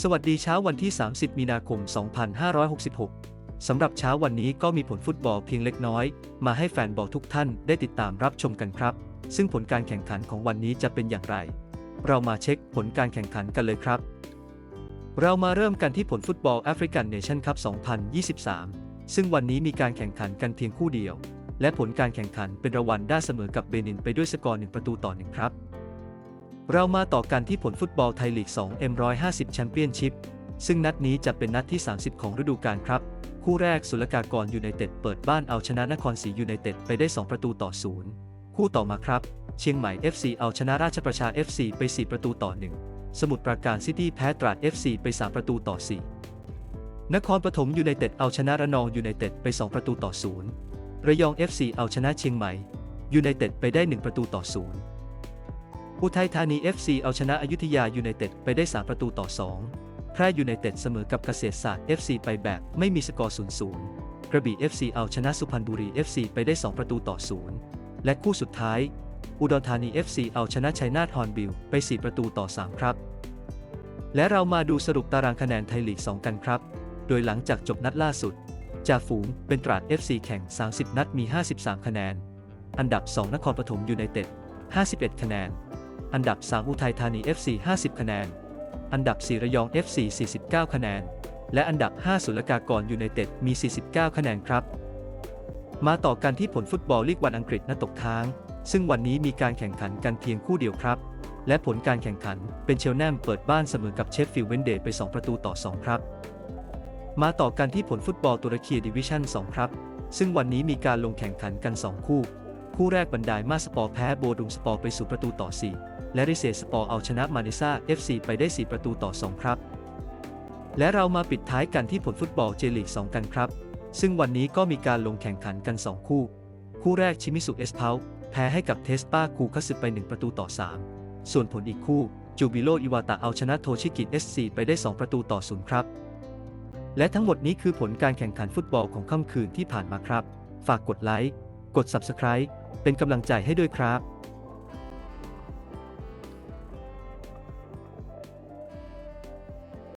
สวัสดีเช้าวันที่ 30 มีนาคม 2566 สำหรับเช้าวันนี้ก็มีผลฟุตบอลเพียงเล็กน้อย มาให้แฟนบอลทุกท่านได้ติดตามรับชมกันครับ ซึ่งผลการแข่งขันของวันนี้จะเป็นอย่างไร เรามาเช็คผลการแข่งขันกันเลยครับ เรามาเริ่มกันที่ผลฟุตบอลแอฟริกันเนชั่นคัพ 2023 ซึ่งวันนี้มีการแข่งขันกันเพียงคู่เดียว และผลการแข่งขันเป็นรางวัลได้เสมอกับเบนินไปด้วยสกอร์1ประตูต่อ1ครับ เรามาต่อกันที่ผลฟุตบอลไทยลีก 2 M150 แชมเปี้ยนชิพ ซึ่งนัดนี้จะเป็นนัดที่ 30 ของฤดูกาลครับ คู่แรกสุลกากรยูไนเต็ดเปิดบ้านเอาชนะนครศรียูไนเต็ดไปได้ 2 ประตูต่อ 0 คู่ต่อมาครับ เชียงใหม่ FC เอาชนะราชประชา FC ไป 4 ประตูต่อ 1 สมุทรปราการซิตี้แพ้ตราด FC ไป 3 ประตูต่อ 4 นครปฐมยูไนเต็ดเอาชนะระนองยูไนเต็ดไป 2 ประตูต่อ 0 ระยอง FC เอาชนะเชียงใหม่ยูไนเต็ดไปได้ 1 ประตูต่อ 0 อุทัยธานี FC เอาชนะอยุธยายูไนเต็ดไปได้ 3 ประตูต่อ 2 แพร่ยูไนเต็ดเสมอกับเกษตรศาสตร์ FC ไปแบบไม่มีสกอร์0-0 กระบี่ FC เอาชนะสุพรรณบุรี FC ไปได้ 2 ประตูต่อ 0 และคู่สุดท้าย อุดรธานี FC เอาชนะชัยนาทฮอนบิลไป 4 ประตูต่อ 3 ครับ และเรามาดูสรุปตารางคะแนนไทยลีก 2 กันครับ โดยหลังจากจบนัดล่าสุดจ่าฝูงเป็นตราด FC แข่ง 30 นัดมี 53 คะแนน อันดับ 2 นครปฐมยูไนเต็ด 51 คะแนน อันดับ 3 อุทัยธานี FC 50 คะแนน อันดับ 4 ระยอง FC 49 คะแนน และอันดับ 5 ศุลกากรยูไนเต็ดมี 49 คะแนนครับ มาต่อกันที่ผลฟุตบอลลีกวันอังกฤษนัดตกค้าง ซึ่งวันนี้มีการแข่งขันกันเพียงคู่เดียวครับ และผลการแข่งขันเป็นเชลแนมเปิดบ้านเสมอกับเชฟฟิลด์เวนเดย์ไป 2 ประตูต่อ 2 ครับ มาต่อกันที่ผลฟุตบอลตุรกีดิวิชั่น 2 ครับ ซึ่งวันนี้มีการลงแข่งขันกัน 2 คู่ คู่แรกบันไดมาสปอร์แพ้โบดุงสปอร์ไปสู่ประตูต่อ 4 และริเซสปอร์เอาชนะมาเนซ่า FC ไปได้ 4 ประตูต่อ 2 ครับ และเรามาปิดท้ายกันที่ผลฟุตบอลเจลีก 2 กันครับ ซึ่งวันนี้ก็มีการลงแข่งขันกัน 2 คู่ คู่แรกชิมิสุเอสเพาแพ้ให้กับเทสปาคูคัสึไป 1 ประตูต่อ 3 ส่วนผลอีกคู่จูบิโลอิวาตะเอาชนะโทชิกิ SC ไปได้ 2 ประตูต่อ 0 ครับ และทั้งหมดนี้คือผลการแข่งขันฟุตบอลของค่ำคืนที่ผ่านมาครับ ฝากกดไลค์ กด Subscribe เป็นกำลังใจให้ด้วยครับ